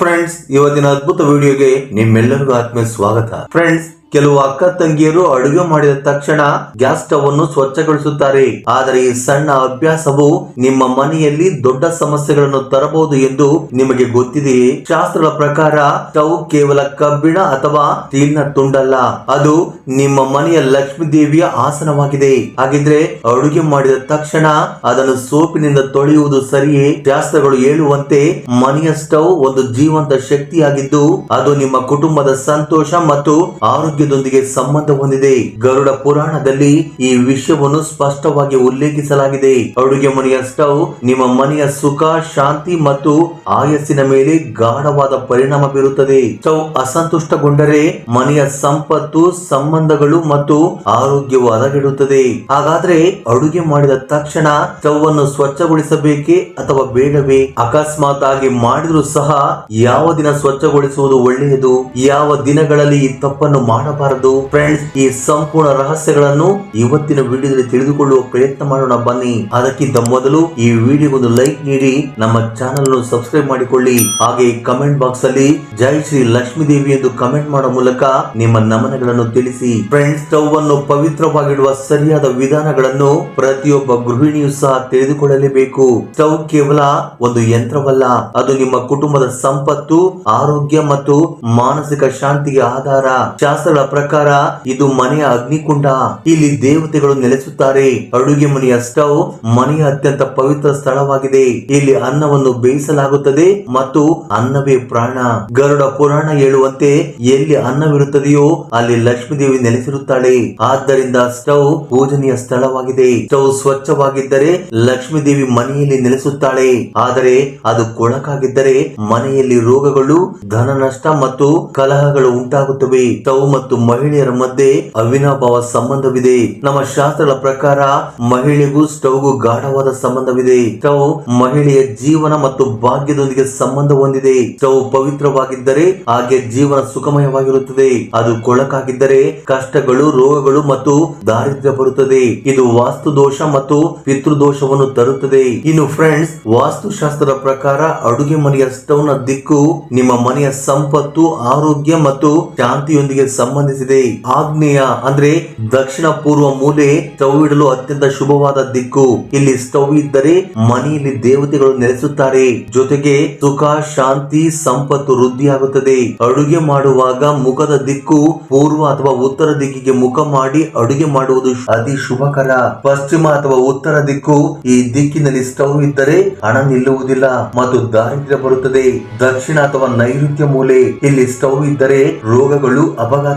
Friends ಇವತ್ತಿನ ಅದ್ಭುತ ವಿಡಿಯೋಗೆ ನಿಮ್ಮೆಲ್ಲರಿಗೂ ಆತ್ಮೀಯ ಸ್ವಾಗತ. ಫ್ರೆಂಡ್ಸ್ ಕೆಲವು ಅಕ್ಕ ತಂಗಿಯರು ಅಡುಗೆ ಮಾಡಿದ ತಕ್ಷಣ ಗ್ಯಾಸ್ ಸ್ಟವ್ ಅನ್ನು ಸ್ವಚ್ಛಗೊಳಿಸುತ್ತಾರೆ. ಆದರೆ ಈ ಸಣ್ಣ ಅಭ್ಯಾಸವು ನಿಮ್ಮ ಮನೆಯಲ್ಲಿ ದೊಡ್ಡ ಸಮಸ್ಯೆಗಳನ್ನು ತರಬಹುದು ಎಂದು ನಿಮಗೆ ಗೊತ್ತಿದೆಯೇ ಶಾಸ್ತ್ರಗಳ ಪ್ರಕಾರ ಸ್ಟವ್ ಕೇವಲ ಕಬ್ಬಿಣ ಅಥವಾ ಸ್ಟೀಲ್ನ ತುಂಡಲ್ಲ. ಅದು ನಿಮ್ಮ ಮನೆಯ ಲಕ್ಷ್ಮೀ ದೇವಿಯ ಆಸನವಾಗಿದೆ. ಹಾಗಿದ್ರೆ ಅಡುಗೆ ಮಾಡಿದ ತಕ್ಷಣ ಅದನ್ನು ಸೋಪಿನಿಂದ ತೊಳೆಯುವುದು ಸರಿಯೇ? ಶಾಸ್ತ್ರಗಳು ಹೇಳುವಂತೆ ಮನೆಯ ಸ್ಟವ್ ಒಂದು ಜೀವಂತ ಶಕ್ತಿಯಾಗಿದ್ದು, ಅದು ನಿಮ್ಮ ಕುಟುಂಬದ ಸಂತೋಷ ಮತ್ತು ಆರೋಗ್ಯದೊಂದಿಗೆ ಸಂಬಂಧ ಹೊಂದಿದೆ. ಗರುಡ ಪುರಾಣದಲ್ಲಿ ಈ ವಿಷಯವನ್ನು ಸ್ಪಷ್ಟವಾಗಿ ಉಲ್ಲೇಖಿಸಲಾಗಿದೆ. ಅಡುಗೆ ಮನೆಯ ಸ್ಟವ್, ನಿಮ್ಮ ಮನೆಯ ಸುಖ, ಶಾಂತಿ ಮತ್ತು ಆಯಸ್ಸಿನ ಮೇಲೆ ಗಾಢವಾದ ಪರಿಣಾಮ ಬೀರುತ್ತದೆ. ಸ್ಟವ್ ಅಸಂತುಷ್ಟಗೊಂಡರೆ ಮನೆಯ ಸಂಪತ್ತು, ಸಂಬಂಧಗಳು ಮತ್ತು ಆರೋಗ್ಯವು ಹದಗೆಡುತ್ತದೆ. ಹಾಗಾದ್ರೆ ಅಡುಗೆ ಮಾಡಿದ ತಕ್ಷಣ ಸ್ಟವ್ ಅನ್ನು ಸ್ವಚ್ಛಗೊಳಿಸಬೇಕೇ ಅಥವಾ ಬೇಡವೇ? ಅಕಸ್ಮಾತ್ ಆಗಿ ಮಾಡಿದ್ರೂ ಸಹ ಯಾವ ದಿನ ಸ್ವಚ್ಛಗೊಳಿಸುವುದು ಒಳ್ಳೆಯದು? ಯಾವ ದಿನಗಳಲ್ಲಿ ಈ ತಪ್ಪನ್ನು ಮಾಡಬಾರದು ಫ್ರೆಂಡ್ಸ್ ಈ ಸಂಪೂರ್ಣ ರಹಸ್ಯಗಳನ್ನು ಇವತ್ತಿನ ವಿಡಿಯೋದಲ್ಲಿ ತಿಳಿದುಕೊಳ್ಳುವ ಪ್ರಯತ್ನ ಮಾಡೋಣ ಬನ್ನಿ. ಅದಕ್ಕಿಂತ ಮೊದಲು ಈ ವಿಡಿಯೋಗೊಂದು ಲೈಕ್ ನೀಡಿ, ನಮ್ಮ ಚಾನೆಲ್ ಅನ್ನು ಸಬ್ಸ್ಕ್ರೈಬ್ ಮಾಡಿಕೊಳ್ಳಿ. ಹಾಗೆ ಕಮೆಂಟ್ ಬಾಕ್ಸ್ ಅಲ್ಲಿ ಜೈ ಶ್ರೀ ಲಕ್ಷ್ಮೀ ದೇವಿ ಎಂದು ಕಮೆಂಟ್ ಮಾಡುವ ಮೂಲಕ ನಿಮ್ಮ ನಮನಗಳನ್ನು ತಿಳಿಸಿ. ಫ್ರೆಂಡ್ಸ್ ಸ್ಟವ್ ಅನ್ನು ಪವಿತ್ರವಾಗಿಡುವ ಸರಿಯಾದ ವಿಧಾನಗಳನ್ನು ಪ್ರತಿಯೊಬ್ಬ ಗೃಹಿಣಿಯು ಸಹ ತಿಳಿದುಕೊಳ್ಳಲೇಬೇಕು. ಸ್ಟವ್ ಕೇವಲ ಒಂದು ಯಂತ್ರವಲ್ಲ, ಅದು ನಿಮ್ಮ ಕುಟುಂಬದ ಸಂಪತ್ತು, ಆರೋಗ್ಯ ಮತ್ತು ಮಾನಸಿಕ ಶಾಂತಿಗೆ ಆಧಾರ. ಶಾಸ್ತ್ರಗಳ ಪ್ರಕಾರ ಇದು ಮನೆಯ ಅಗ್ನಿಕುಂಡ. ಇಲ್ಲಿ ದೇವತೆಗಳು ನೆಲೆಸುತ್ತಾರೆ. ಅಡುಗೆ ಮನೆಯ ಸ್ಟವ್ ಮನೆಯ ಅತ್ಯಂತ ಪವಿತ್ರ ಸ್ಥಳವಾಗಿದೆ. ಇಲ್ಲಿ ಅನ್ನವನ್ನು ಬೇಯಿಸಲಾಗುತ್ತದೆ ಮತ್ತು ಅನ್ನವೇ ಪ್ರಾಣ. ಗರುಡ ಪುರಾಣ ಹೇಳುವಂತೆ ಎಲ್ಲಿ ಅನ್ನವಿರುತ್ತದೆಯೋ ಅಲ್ಲಿ ಲಕ್ಷ್ಮೀ ದೇವಿ ನೆಲೆಸಿರುತ್ತಾಳೆ. ಆದ್ದರಿಂದ ಸ್ಟವ್ ಪೂಜನೀಯ ಸ್ಥಳವಾಗಿದೆ. ಸ್ಟವ್ ಸ್ವಚ್ಛವಾಗಿದ್ದರೆ ಲಕ್ಷ್ಮೀ ದೇವಿ ಮನೆಯಲ್ಲಿ ನೆಲೆಸುತ್ತಾಳೆ. ಆದರೆ ಅದು ಕೊಳಕಾಗಿದ್ದರೆ ಮನೆಯಲ್ಲಿ ರೋಗಗಳು ಧನ ನಷ್ಟ ಮತ್ತು ಕಲಹಗಳು ಉಂಟಾಗುತ್ತವೆ. ಸ್ಟವ್ ಮಹಿಳೆಯರ ಮಧ್ಯೆ ಅವಿನಾಭಾವ ಸಂಬಂಧವಿದೆ. ನಮ್ಮ ಶಾಸ್ತ್ರಗಳ ಪ್ರಕಾರ ಮಹಿಳೆಗೂ ಸ್ಟವ್ಗೂ ಗಾಢವಾದ ಸಂಬಂಧವಿದೆ. ಸ್ಟವ್ ಮಹಿಳೆಯ ಜೀವನ ಮತ್ತು ಭಾಗ್ಯದೊಂದಿಗೆ ಸಂಬಂಧ ಹೊಂದಿದೆ. ಸ್ಟವ್ ಪವಿತ್ರವಾಗಿದ್ದರೆ ಹಾಗೆ ಜೀವನ ಸುಖಮಯವಾಗಿರುತ್ತದೆ. ಅದು ಕೊಳಕಾಗಿದ್ದರೆ ಕಷ್ಟಗಳು, ರೋಗಗಳು ಮತ್ತು ದಾರಿದ್ರ್ಯ ಬರುತ್ತದೆ. ಇದು ವಾಸ್ತು ದೋಷ ಮತ್ತು ಪಿತೃದೋಷವನ್ನು ತರುತ್ತದೆ. ಇನ್ನು ಫ್ರೆಂಡ್ಸ್ ವಾಸ್ತುಶಾಸ್ತ್ರದ ಪ್ರಕಾರ ಅಡುಗೆ ಮನೆಯ ಸ್ಟವ್ನ ದಿಕ್ಕು ನಿಮ್ಮ ಮನೆಯ ಸಂಪತ್ತು, ಆರೋಗ್ಯ ಮತ್ತು ಶಾಂತಿಯೊಂದಿಗೆ ಸಂಬಂಧಿಸಿದೆ. ಆಗ್ನೇಯ ಅಂದ್ರೆ ದಕ್ಷಿಣ ಪೂರ್ವ ಮೂಲೆ ಸ್ಟವ್ ಇಡಲು ಅತ್ಯಂತ ಶುಭವಾದ ದಿಕ್ಕು. ಇಲ್ಲಿ ಸ್ಟವ್ ಇದ್ದರೆ ಮನೆಯಲ್ಲಿ ದೇವತೆಗಳು ನೆಲೆಸುತ್ತಾರೆ. ಜೊತೆಗೆ ಸುಖ, ಶಾಂತಿ, ಸಂಪತ್ತು ವೃದ್ಧಿಯಾಗುತ್ತದೆ. ಅಡುಗೆ ಮಾಡುವಾಗ ಮುಖದ ದಿಕ್ಕು ಪೂರ್ವ ಅಥವಾ ಉತ್ತರ ದಿಕ್ಕಿಗೆ ಮುಖ ಮಾಡಿ ಅಡುಗೆ ಮಾಡುವುದು ಅತಿ ಶುಭಕರ. ಪಶ್ಚಿಮ ಅಥವಾ ಉತ್ತರ ದಿಕ್ಕು ಈ ದಿಕ್ಕಿನಲ್ಲಿ ಸ್ಟವ್ ಇದ್ದರೆ ಹಣ ನಿಲ್ಲುವುದಿಲ್ಲ ಮತ್ತು ದಾರಿದ್ರ್ಯ ಬರುತ್ತದೆ. ದಕ್ಷಿಣ ಅಥವಾ ನೈಋತ್ಯ ಮೂಲೆ ಇಲ್ಲಿ ಸ್ಟವ್ ಇದ್ದರೆ ರೋಗಗಳು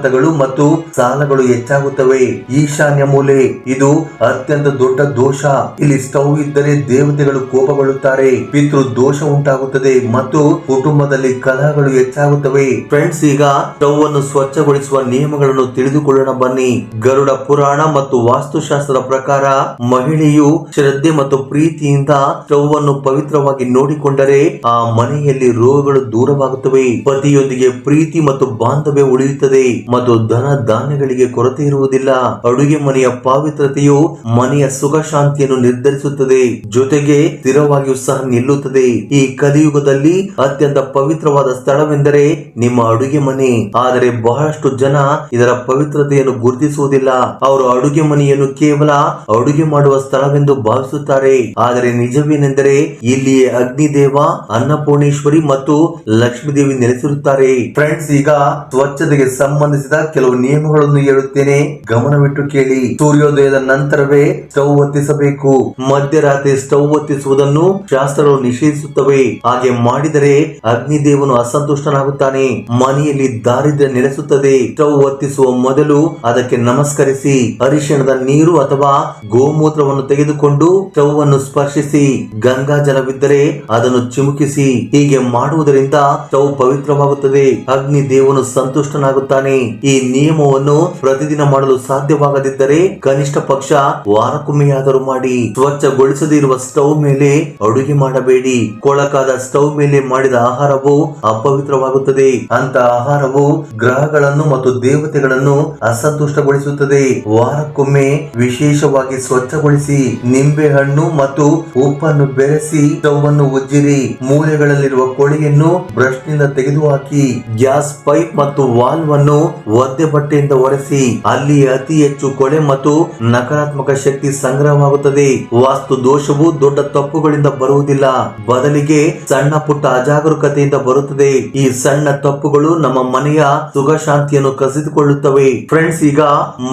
ಅಪಘಾತಗಳು ಮತ್ತು ಸಾಲಗಳು ಹೆಚ್ಚಾಗುತ್ತವೆ. ಈಶಾನ್ಯ ಮೂಲೆ, ಇದು ಅತ್ಯಂತ ದೊಡ್ಡ ದೋಷ. ಇಲ್ಲಿ ಸ್ಟವ್ ಇದ್ದರೆ ದೇವತೆಗಳು ಕೋಪಗೊಳ್ಳುತ್ತಾರೆ. ಪಿತೃ ದೋಷ ಉಂಟಾಗುತ್ತದೆ ಮತ್ತು ಕುಟುಂಬದಲ್ಲಿ ಕಲಹಗಳು ಹೆಚ್ಚಾಗುತ್ತವೆ. ಫ್ರೆಂಡ್ಸ್, ಈಗ ಸ್ಟವ್ ಅನ್ನು ಸ್ವಚ್ಛಗೊಳಿಸುವ ನಿಯಮಗಳನ್ನು ತಿಳಿದುಕೊಳ್ಳೋಣ ಬನ್ನಿ. ಗರುಡ ಪುರಾಣ ಮತ್ತು ವಾಸ್ತುಶಾಸ್ತ್ರದ ಪ್ರಕಾರ ಮಹಿಳೆಯು ಶ್ರದ್ಧೆ ಮತ್ತು ಪ್ರೀತಿಯಿಂದ ಸ್ಟವ್ ಅನ್ನು ಪವಿತ್ರವಾಗಿ ನೋಡಿಕೊಂಡರೆ ಆ ಮನೆಯಲ್ಲಿ ರೋಗಗಳು ದೂರವಾಗುತ್ತವೆ. ಪತಿಯೊಂದಿಗೆ ಪ್ರೀತಿ ಮತ್ತು ಬಾಂಧವ್ಯ ಉಳಿಯುತ್ತದೆ. ಮತ್ತು ಧನ ಧಾನ್ಯಗಳಿಗೆ ಕೊರತೆ ಇರುವುದಿಲ್ಲ. ಅಡುಗೆ ಮನೆಯ ಪಾವಿತ್ರತೆಯು ಮನೆಯ ಸುಖ ಶಾಂತಿಯನ್ನು ನಿರ್ಧರಿಸುತ್ತದೆ. ಜೊತೆಗೆ ಸ್ಥಿರವಾಗಿಯೂ ಸಹ ನಿಲ್ಲುತ್ತದೆ. ಈ ಕಲಿಯುಗದಲ್ಲಿ ಅತ್ಯಂತ ಪವಿತ್ರವಾದ ಸ್ಥಳವೆಂದರೆ ನಿಮ್ಮ ಅಡುಗೆ ಮನೆ. ಆದರೆ ಬಹಳಷ್ಟು ಜನ ಇದರ ಪವಿತ್ರತೆಯನ್ನು ಗುರುತಿಸುವುದಿಲ್ಲ. ಅವರು ಅಡುಗೆ ಮನೆಯನ್ನು ಕೇವಲ ಅಡುಗೆ ಮಾಡುವ ಸ್ಥಳವೆಂದು ಭಾವಿಸುತ್ತಾರೆ. ಆದರೆ ನಿಜವೇನೆಂದರೆ ಇಲ್ಲಿಯೇ ಅಗ್ನಿದೇವ, ಅನ್ನಪೂರ್ಣೇಶ್ವರಿ ಮತ್ತು ಲಕ್ಷ್ಮೀದೇವಿ ನೆಲೆಸಿರುತ್ತಾರೆ. ಫ್ರೆಂಡ್ಸ್, ಈಗ ಸ್ವಚ್ಛತೆಗೆ ಸಂಬಂಧಿಸಿದ ಕೆಲವು ನಿಯಮಗಳನ್ನು ಹೇಳುತ್ತೇನೆ. ಗಮನವಿಟ್ಟು ಕೇಳಿ, ಸೂರ್ಯೋದಯದ ನಂತರವೇ ಸ್ಟವ್ ಹೊತ್ತಿಸಬೇಕು ಮಧ್ಯರಾತ್ರಿ ಸ್ಟವ್ ಹೊತ್ತಿಸುವುದನ್ನು ಶಾಸ್ತ್ರಗಳು ನಿಷೇಧಿಸುತ್ತವೆ. ಹಾಗೆ ಮಾಡಿದರೆ ಅಗ್ನಿದೇವನು ಅಸಂತುಷ್ಟನಾಗುತ್ತಾನೆ. ಮನೆಯಲ್ಲಿ ದಾರಿದ್ರ್ಯ ನೆಲೆಸುತ್ತದೆ. ಸ್ಟವ್ ಹೊತ್ತಿಸುವ ಮೊದಲು ಅದಕ್ಕೆ ನಮಸ್ಕರಿಸಿ, ಅರಿಶಿಣದ ನೀರು ಅಥವಾ ಗೋಮೂತ್ರವನ್ನು ತೆಗೆದುಕೊಂಡು ಸ್ಟವ್ ಸ್ಪರ್ಶಿಸಿ, ಗಂಗಾ ಜಲವಿದ್ದರೆ ಅದನ್ನು ಚಿಮುಕಿಸಿ, ಹೀಗೆ ಮಾಡುವುದರಿಂದ ಸ್ಟವ್ ಪವಿತ್ರವಾಗುತ್ತದೆ. ಅಗ್ನಿ ದೇವನು ಸಂತುಷ್ಟನಾಗುತ್ತಾನೆ. ಈ ನಿಯಮವನ್ನು ಪ್ರತಿದಿನ ಮಾಡಲು ಸಾಧ್ಯವಾಗದಿದ್ದರೆ ಕನಿಷ್ಠ ಪಕ್ಷ ವಾರಕ್ಕೊಮ್ಮೆಯಾದರೂ ಮಾಡಿ ಸ್ವಚ್ಛಗೊಳಿಸದೇ ಇರುವ ಸ್ಟವ್ ಮೇಲೆ ಅಡುಗೆ ಮಾಡಬೇಡಿ. ಕೊಳಕಾದ ಸ್ಟವ್ ಮೇಲೆ ಮಾಡಿದ ಆಹಾರವು ಅಪವಿತ್ರವಾಗುತ್ತದೆ. ಅಂತ ಆಹಾರವು ಗ್ರಹಗಳನ್ನು ಮತ್ತು ದೇವತೆಗಳನ್ನು ಅಸಂತುಷ್ಟಗೊಳಿಸುತ್ತದೆ. ವಾರಕ್ಕೊಮ್ಮೆ ವಿಶೇಷವಾಗಿ ಸ್ವಚ್ಛಗೊಳಿಸಿ ನಿಂಬೆ ಹಣ್ಣು ಮತ್ತು ಉಪ್ಪನ್ನು ಬೆರೆಸಿ ಸ್ಟವ್ ಉಜ್ಜಿರಿ. ಮೂಲೆಗಳಲ್ಲಿರುವ ಕೊಳೆಯನ್ನು ಬ್ರಷ್ನಿಂದ ತೆಗೆದುಹಾಕಿ ಗ್ಯಾಸ್ ಪೈಪ್ ಮತ್ತು ವಾಲ್ವ್ ಅನ್ನು ಒದ್ದೆ ಬಟ್ಟೆಯಿಂದ ಒರೆಸಿ ಅಲ್ಲಿ ಅತಿ ಹೆಚ್ಚು ಕೊಳೆ ಮತ್ತು ನಕಾರಾತ್ಮಕ ಶಕ್ತಿ ಸಂಗ್ರಹವಾಗುತ್ತದೆ. ವಾಸ್ತು ದೋಷವು ದೊಡ್ಡ ತಪ್ಪುಗಳಿಂದ ಬರುವುದಿಲ್ಲ. ಬದಲಿಗೆ ಸಣ್ಣ ಪುಟ್ಟ ಅಜಾಗರೂಕತೆಯಿಂದ ಬರುತ್ತದೆ. ಈ ಸಣ್ಣ ತಪ್ಪುಗಳು ನಮ್ಮ ಮನೆಯ ಸುಖ ಶಾಂತಿಯನ್ನು ಕಸಿದುಕೊಳ್ಳುತ್ತವೆ. ಫ್ರೆಂಡ್ಸ್ ಈಗ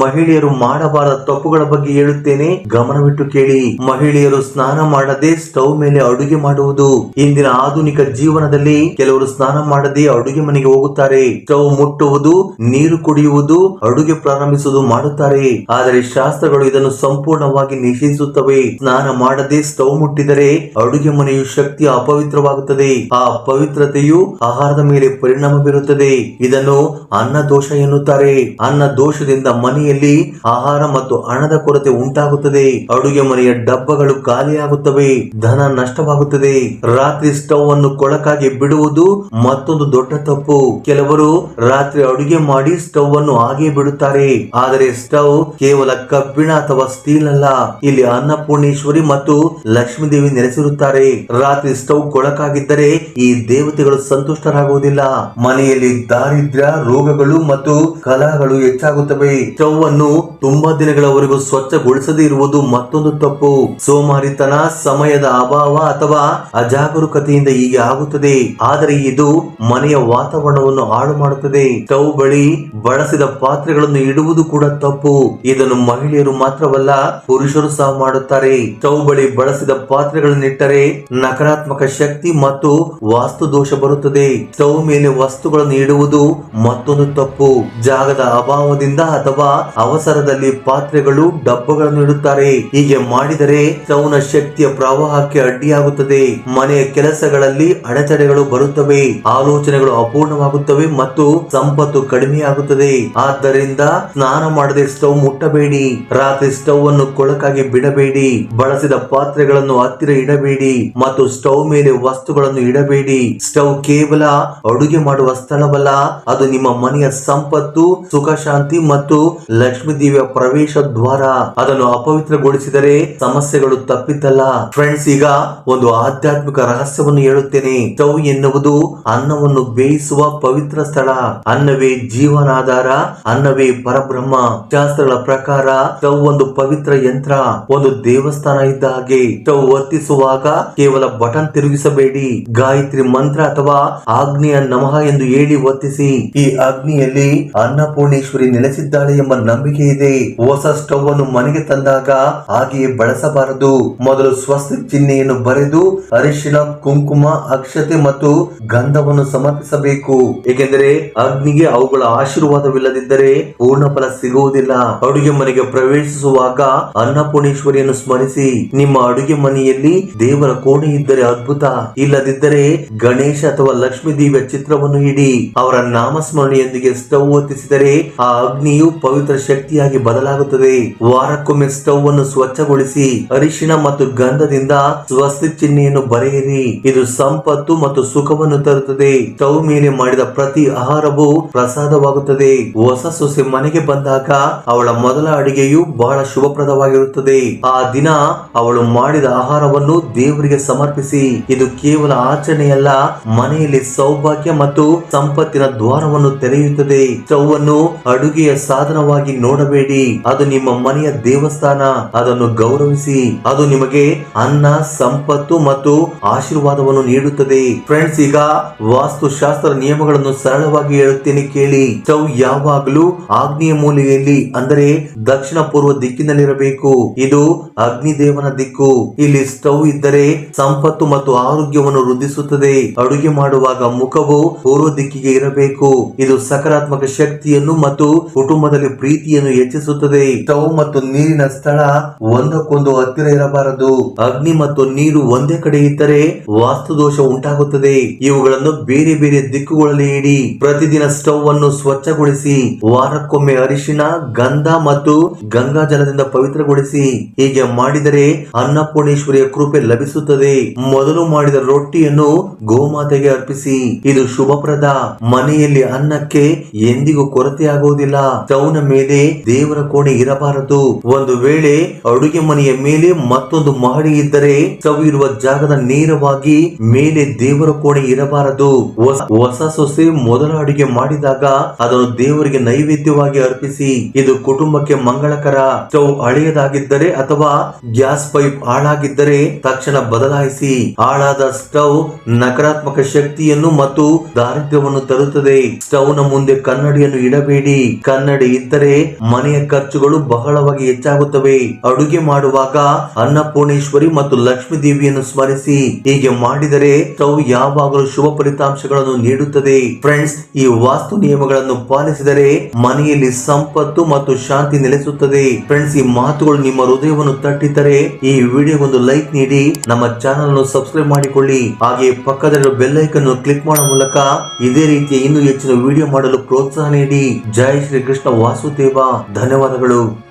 ಮಹಿಳೆಯರು ಮಾಡಬಾರದ ತಪ್ಪುಗಳ ಬಗ್ಗೆ ಹೇಳುತ್ತೇನೆ. ಗಮನವಿಟ್ಟು ಕೇಳಿ. ಮಹಿಳೆಯರು ಸ್ನಾನ ಮಾಡದೆ ಸ್ಟವ್ ಮೇಲೆ ಅಡುಗೆ ಮಾಡುವುದು. ಇಂದಿನ ಆಧುನಿಕ ಜೀವನದಲ್ಲಿ ಕೆಲವರು ಸ್ನಾನ ಮಾಡದೆ ಅಡುಗೆ ಮನೆಗೆ ಹೋಗುತ್ತಾರೆ. ಸ್ಟವ್ ಮುಟ್ಟುವುದು ನೀರು ಕುಡಿಯುವುದು, ಅಡುಗೆ ಪ್ರಾರಂಭಿಸುವುದು ಮಾಡುತ್ತಾರೆ. ಆದರೆ ಶಾಸ್ತ್ರಗಳು ಇದನ್ನು ಸಂಪೂರ್ಣವಾಗಿ ನಿಷೇಧಿಸುತ್ತವೆ. ಸ್ನಾನ ಮಾಡದೆ ಸ್ಟವ್ ಮುಟ್ಟಿದರೆ ಅಡುಗೆ ಮನೆಯು ಶಕ್ತಿ ಅಪವಿತ್ರವಾಗುತ್ತದೆ. ಆ ಪವಿತ್ರತೆಯು ಆಹಾರದ ಮೇಲೆ ಪರಿಣಾಮ ಬೀರುತ್ತದೆ. ಇದನ್ನು ಅನ್ನ ದೋಷ ಎನ್ನುತ್ತಾರೆ. ಅನ್ನ ದೋಷದಿಂದ ಮನೆಯಲ್ಲಿ ಆಹಾರ ಮತ್ತು ಹಣದ ಕೊರತೆ ಉಂಟಾಗುತ್ತದೆ. ಅಡುಗೆ ಮನೆಯ ಡಬ್ಬಗಳು ಖಾಲಿಯಾಗುತ್ತವೆ. ಧನ ನಷ್ಟವಾಗುತ್ತದೆ. ರಾತ್ರಿ ಸ್ಟವ್ ಅನ್ನು ಕೊಳಕಾಗಿ ಬಿಡುವುದು ಮತ್ತೊಂದು ದೊಡ್ಡ ತಪ್ಪು. ಕೆಲವರು ರಾತ್ರಿ ಅಡುಗೆ ಮಾಡಿ ಸ್ಟವ್ ಅನ್ನು ಹಾಗೆ ಬಿಡುತ್ತಾರೆ. ಆದರೆ ಸ್ಟವ್ ಕೇವಲ ಕಬ್ಬಿಣ ಅಥವಾ ಸ್ಟೀಲ್ ಅಲ್ಲ. ಇಲ್ಲಿ ಅನ್ನಪೂರ್ಣೇಶ್ವರಿ ಮತ್ತು ಲಕ್ಷ್ಮೀ ದೇವಿ ನೆಲೆಸಿರುತ್ತಾರೆ. ರಾತ್ರಿ ಸ್ಟವ್ ಕೊಳಕಾಗಿದ್ದರೆ ಈ ದೇವತೆಗಳು ಸಂತುಷ್ಟರಾಗುವುದಿಲ್ಲ. ಮನೆಯಲ್ಲಿ ದಾರಿದ್ರ್ಯ, ರೋಗಗಳು ಮತ್ತು ಕಲಹಗಳು ಹೆಚ್ಚಾಗುತ್ತವೆ. ಸ್ಟವ್ ಅನ್ನು ತುಂಬಾ ದಿನಗಳವರೆಗೂ ಸ್ವಚ್ಛಗೊಳಿಸದೇ ಇರುವುದು ಮತ್ತೊಂದು ತಪ್ಪು. ಸೋಮಾರಿತನ, ಸಮಯದ ಅಭಾವ ಅಥವಾ ಅಜಾಗರೂಕತೆಯಿಂದ ಹೀಗೆ ಆಗುತ್ತದೆ. ಆದರೆ ಇದು ಮನೆಯ ವಾತಾವರಣವನ್ನು ಹಾಳು ಮಾಡುತ್ತದೆ ಸ್ಟವ್ ಬಳಿ ಬಳಸಿದ ಪಾತ್ರೆಗಳನ್ನು ಇಡುವುದು ಕೂಡ ತಪ್ಪು. ಇದನ್ನು ಮಹಿಳೆಯರು ಮಾತ್ರವಲ್ಲ, ಪುರುಷರು ಸಹ ಮಾಡುತ್ತಾರೆ. ಚೌಬಳಿ ಬಳಿ ಬಳಸಿದ ಪಾತ್ರೆಗಳನ್ನಿಟ್ಟರೆ ನಕಾರಾತ್ಮಕ ಶಕ್ತಿ ಮತ್ತು ವಾಸ್ತು ದೋಷ ಬರುತ್ತದೆ. ಚೌ ಮೇಲೆ ವಸ್ತುಗಳನ್ನು ಇಡುವುದು ಮತ್ತೊಂದು ತಪ್ಪು. ಜಾಗದ ಅಭಾವದಿಂದ ಅಥವಾ ಅವಸರದಲ್ಲಿ ಪಾತ್ರೆಗಳು ಡಬ್ಬಗಳನ್ನು ಇಡುತ್ತಾರೆ. ಹೀಗೆ ಮಾಡಿದರೆ ಚೌನ ಶಕ್ತಿಯ ಪ್ರವಾಹಕ್ಕೆ ಅಡ್ಡಿಯಾಗುತ್ತದೆ. ಮನೆಯ ಕೆಲಸಗಳಲ್ಲಿ ಅಡೆತಡೆಗಳು ಬರುತ್ತವೆ. ಆಲೋಚನೆಗಳು ಅಪೂರ್ಣವಾಗುತ್ತವೆ ಮತ್ತು ಸಂಪತ್ತು ಕಡಿಮೆಯಾಗುತ್ತದೆ ಆದ್ದರಿಂದ ಸ್ನಾನ ಮಾಡದೆ ಸ್ಟವ್ ಮುಟ್ಟಬೇಡಿ. ರಾತ್ರಿ ಸ್ಟವ್ ಅನ್ನು ಕೊಳಕಾಗಿ ಬಿಡಬೇಡಿ. ಬಳಸಿದ ಪಾತ್ರೆಗಳನ್ನು ಹತ್ತಿರ ಇಡಬೇಡಿ ಮತ್ತು ಸ್ಟವ್ ಮೇಲೆ ವಸ್ತುಗಳನ್ನು ಇಡಬೇಡಿ. ಸ್ಟವ್ ಕೇವಲ ಅಡುಗೆ ಮಾಡುವ ಸ್ಥಳವಲ್ಲ, ಅದು ನಿಮ್ಮ ಮನೆಯ ಸಂಪತ್ತು, ಸುಖ, ಶಾಂತಿ ಮತ್ತು ಲಕ್ಷ್ಮೀ ದೇವಿಯ ಪ್ರವೇಶ ದ್ವಾರ. ಅದನ್ನು ಅಪವಿತ್ರಗೊಳಿಸಿದರೆ ಸಮಸ್ಯೆಗಳು ತಪ್ಪಿತಲ್ಲ. ಫ್ರೆಂಡ್ಸ್ ಈಗ ಒಂದು ಆಧ್ಯಾತ್ಮಿಕ ರಹಸ್ಯವನ್ನು ಹೇಳುತ್ತೇನೆ. ಸ್ಟವ್ ಎನ್ನುವುದು ಅನ್ನವನ್ನು ಬೇಯಿಸುವ ಪವಿತ್ರ ಸ್ಥಳ. ಅನ್ನವೇ ಜೀವನಾಧಾರ, ಅನ್ನವೇ ಪರಬ್ರಹ್ಮ, ಶಾಸ್ತ್ರಗಳ ಪ್ರಕಾರ ಸ್ಟವ್ ಒಂದು ಪವಿತ್ರ ಯಂತ್ರ, ಒಂದು ದೇವಸ್ಥಾನ ಇದ್ದ ಹಾಗೆ ಸ್ಟವ್ ವರ್ತಿಸುವಾಗ ಕೇವಲ ಬಟನ್ ತಿರುಗಿಸಬೇಡಿ. ಗಾಯತ್ರಿ ಮಂತ್ರ ಅಥವಾ ಆಗ್ನಿಯ ನಮಃ ಎಂದು ಹೇಳಿ ವರ್ತಿಸಿ. ಈ ಅಗ್ನಿಯಲ್ಲಿ ಅನ್ನಪೂರ್ಣೇಶ್ವರಿ ನೆಲೆಸಿದ್ದಾಳೆ ಎಂಬ ನಂಬಿಕೆ ಇದೆ. ಹೊಸ ಸ್ಟವ್ ಅನ್ನು ಮನೆಗೆ ತಂದಾಗ ಹಾಗೆಯೇ ಬಳಸಬಾರದು. ಮೊದಲು ಸ್ವಸ್ತ ಚಿಹ್ನೆಯನ್ನು ಬರೆದು ಅರಿಶಿನ ಕುಂಕುಮ, ಅಕ್ಷತೆ ಮತ್ತು ಗಂಧವನ್ನು ಸಮರ್ಪಿಸಬೇಕು. ಏಕೆಂದರೆ ಅಗ್ನಿಗೆ ಅವುಗಳ ಆಶೀರ್ವಾದವಿಲ್ಲದಿದ್ದರೆ ಪೂರ್ಣ ಫಲ ಸಿಗುವುದಿಲ್ಲ. ಅಡುಗೆ ಮನೆಗೆ ಪ್ರವೇಶಿಸುವಾಗ ಅನ್ನಪೂರ್ಣೇಶ್ವರಿಯನ್ನು ಸ್ಮರಿಸಿ, ನಿಮ್ಮ ಅಡುಗೆ ಮನೆಯಲ್ಲಿ ದೇವರ ಕೋಣೆ ಇದ್ದರೆ ಅದ್ಭುತ. ಇಲ್ಲದಿದ್ದರೆ ಗಣೇಶ ಅಥವಾ ಲಕ್ಷ್ಮೀ ದೇವಿಯ ಚಿತ್ರವನ್ನು ಇಡಿ, ಅವರ ನಾಮಸ್ಮರಣೆಯೊಂದಿಗೆ ಸ್ಟವ್ ಹೊತ್ತಿಸಿದರೆ ಆ ಅಗ್ನಿಯು ಪವಿತ್ರ ಶಕ್ತಿಯಾಗಿ ಬದಲಾಗುತ್ತದೆ. ವಾರಕ್ಕೊಮ್ಮೆ ಸ್ಟವ್ ಅನ್ನು ಸ್ವಚ್ಛಗೊಳಿಸಿ ಅರಿಶಿಣ ಮತ್ತು ಗಂಧದಿಂದ ಸ್ವಸ್ತಿ ಚಿಹ್ನೆಯನ್ನು ಬರೆಯಿರಿ. ಇದು ಸಂಪತ್ತು ಮತ್ತು ಸುಖವನ್ನು ತರುತ್ತದೆ. ಸ್ಟವ್ ಮೇಲೆ ಮಾಡಿದ ಪ್ರತಿ ಆಹಾರವು ಪ್ರಸಾದವಾಗುತ್ತದೆ. ಹೊಸ ಸೊಸೆ ಮನೆಗೆ ಬಂದಾಗ ಅವಳ ಮೊದಲ ಅಡಿಗೆಯು ಬಹಳ ಶುಭಪ್ರದವಾಗಿರುತ್ತದೆ. ಆ ದಿನ ಅವಳು ಮಾಡಿದ ಆಹಾರವನ್ನು ದೇವರಿಗೆ ಸಮರ್ಪಿಸಿ, ಇದು ಕೇವಲ ಆಚರಣೆಯಲ್ಲ, ಮನೆಯಲ್ಲಿ ಸೌಭಾಗ್ಯ ಮತ್ತು ಸಂಪತ್ತಿನ ದ್ವಾರವನ್ನು ತೆರೆಯುತ್ತದೆ. ಚೌವನ್ನು ಅಡುಗೆಯ ಸಾಧನವಾಗಿ ನೋಡಬೇಡಿ. ಅದು ನಿಮ್ಮ ಮನೆಯ ದೇವಸ್ಥಾನ. ಅದನ್ನು ಗೌರವಿಸಿ. ಅದು ನಿಮಗೆ ಅನ್ನ, ಸಂಪತ್ತು ಮತ್ತು ಆಶೀರ್ವಾದವನ್ನು ನೀಡುತ್ತದೆ. ಫ್ರೆಂಡ್ಸ್, ಈಗ ವಾಸ್ತುಶಾಸ್ತ್ರ ನಿಯಮಗಳನ್ನು ಸರಳವಾಗಿ ಹೇಳುತ್ತೇನೆ ಕೇಳಿ. ಸ್ಟವ್ ಯಾವಾಗಲೂ ಆಗ್ನೇಯ ಮೂಲೆಯಲ್ಲಿ, ಅಂದರೆ ದಕ್ಷಿಣ ಪೂರ್ವ ದಿಕ್ಕಿನಲ್ಲಿರಬೇಕು. ಇದು ಅಗ್ನಿದೇವನ ದಿಕ್ಕು. ಇಲ್ಲಿ ಸ್ಟವ್ ಇದ್ದರೆ ಸಂಪತ್ತು ಮತ್ತು ಆರೋಗ್ಯವನ್ನು ವೃದ್ಧಿಸುತ್ತದೆ. ಅಡುಗೆ ಮಾಡುವಾಗ ಮುಖವು ಪೂರ್ವ ದಿಕ್ಕಿಗೆ ಇರಬೇಕು. ಇದು ಸಕಾರಾತ್ಮಕ ಶಕ್ತಿಯನ್ನು ಮತ್ತು ಮತ್ತು ಕುಟುಂಬದಲ್ಲಿ ಪ್ರೀತಿಯನ್ನು ಹೆಚ್ಚಿಸುತ್ತದೆ. ಸ್ಟವ್ ಮತ್ತು ನೀರಿನ ಸ್ಥಳ ಒಂದಕ್ಕೊಂದು ಹತ್ತಿರ ಇರಬಾರದು. ಅಗ್ನಿ ಮತ್ತು ನೀರು ಒಂದೇ ಕಡೆ ಇದ್ದರೆ ವಾಸ್ತು ದೋಷ ಉಂಟಾಗುತ್ತದೆ. ಇವುಗಳನ್ನು ಬೇರೆ ಬೇರೆ ದಿಕ್ಕುಗಳಲ್ಲಿ ಇಡಿ. ಪ್ರತಿದಿನ ಸ್ಟವ್ ಅನ್ನು ಸ್ವಚ್ಛಗೊಳಿಸಿ. ವಾರಕ್ಕೊಮ್ಮೆ ಅರಿಶಿನ, ಗಂಧ ಮತ್ತು ಗಂಗಾ ಜಲದಿಂದ ಪವಿತ್ರಗೊಳಿಸಿ. ಹೀಗೆ ಮಾಡಿದರೆ ಅನ್ನಪೂರ್ಣೇಶ್ವರಿಯ ಕೃಪೆ ಲಭಿಸುತ್ತದೆ. ಮೊದಲು ಮಾಡಿದ ರೊಟ್ಟಿಯನ್ನು ಗೋಮಾತೆಗೆ ಅರ್ಪಿಸಿ. ಇದು ಶುಭಪ್ರದ. ಮನೆಯಲ್ಲಿ ಅನ್ನಕ್ಕೆ ಎಂದಿಗೂ ಕೊರತೆಯಾಗುವುದಿಲ್ಲ. ಚೌನ ಮೇಲೆ ದೇವರ ಕೋಣೆ ಇರಬಾರದು. ಒಂದು ವೇಳೆ ಅಡುಗೆ ಮನೆಯ ಮೇಲೆ ಮತ್ತೊಂದು ಮಹಡಿ ಇದ್ದರೆ ಸ್ಟವ್ ಇರುವ ಜಾಗದ ನೇರವಾಗಿ ಮೇಲೆ ದೇವರ ಕೋಣೆ ಇರಬಾರದು. ಹೊಸ ಸೊಸೆ ಮೊದಲ ಅಡುಗೆ ಮಾಡಿದಾಗ ಅದನ್ನು ದೇವರಿಗೆ ನೈವೇದ್ಯವಾಗಿ ಅರ್ಪಿಸಿ, ಇದು ಕುಟುಂಬಕ್ಕೆ ಮಂಗಳಕರ ಸ್ಟವ್ ಹಳೆಯದಾಗಿದ್ದರೆ ಅಥವಾ ಗ್ಯಾಸ್ ಪೈಪ್ ಹಾಳಾಗಿದ್ದರೆ ತಕ್ಷಣ ಬದಲಾಯಿಸಿ, ಹಾಳಾದ ಸ್ಟವ್ ನಕಾರಾತ್ಮಕ ಶಕ್ತಿಯನ್ನು ಮತ್ತು ದಾರಿದ್ರ್ಯವನ್ನು ತರುತ್ತದೆ. ಸ್ಟೌ ನ ಮುಂದೆ ಕನ್ನಡಿಯನ್ನು ಇಡಬೇಡಿ. ಕನ್ನಡಿ ಇದ್ದರೆ ಮನೆಯ ಖರ್ಚುಗಳು ಬಹಳವಾಗಿ ಹೆಚ್ಚಾಗುತ್ತವೆ. ಅಡುಗೆ ಮಾಡುವಾಗ ಅನ್ನಪೂರ್ಣೇಶ್ವರಿ ಮತ್ತು ಲಕ್ಷ್ಮೀ ದೇವಿಯನ್ನು ಸ್ಮರಿಸಿ, ಹೀಗೆ ಮಾಡಿದರೆ ಸ್ಟೌ ಯಾವಾಗಲೂ ಶುಭ ಫಲಿತಾಂಶಗಳನ್ನು ನೀಡುತ್ತದೆ. ಫ್ರೆಂಡ್ಸ್, ಈ ವಾಸ್ತು ನಿಯಮಗಳನ್ನು ಪಾಲಿಸಿದರೆ ಮನೆಯಲ್ಲಿ ಸಂಪತ್ತು ಮತ್ತು ಶಾಂತಿ ನೆಲೆಸುತ್ತದೆ. ಫ್ರೆಂಡ್ಸ್ ಈ ಮಾತುಗಳು ನಿಮ್ಮ ಹೃದಯವನ್ನು ತಟ್ಟಿದ್ದರೆ ಈ ವಿಡಿಯೋಗೊಂದು ಲೈಕ್ ನೀಡಿ, ನಮ್ಮ ಚಾನಲ್ ಅನ್ನು ಸಬ್ಸ್ಕ್ರೈಬ್ ಮಾಡಿಕೊಳ್ಳಿ. ಹಾಗೆ ಪಕ್ಕದಲ್ಲಿರುವ ಬೆಲ್ ಅನ್ನು ಕ್ಲಿಕ್ ಮಾಡುವ ಮೂಲಕ ಇದೇ ರೀತಿಯ ಇನ್ನೂ ಹೆಚ್ಚಿನ ವಿಡಿಯೋ ಮಾಡಲು ಪ್ರೋತ್ಸಾಹ ನೀಡಿ. ಜೈ ಶ್ರೀ ಕೃಷ್ಣ ವಾಸುದೇವ. ಧನ್ಯವಾದಗಳು.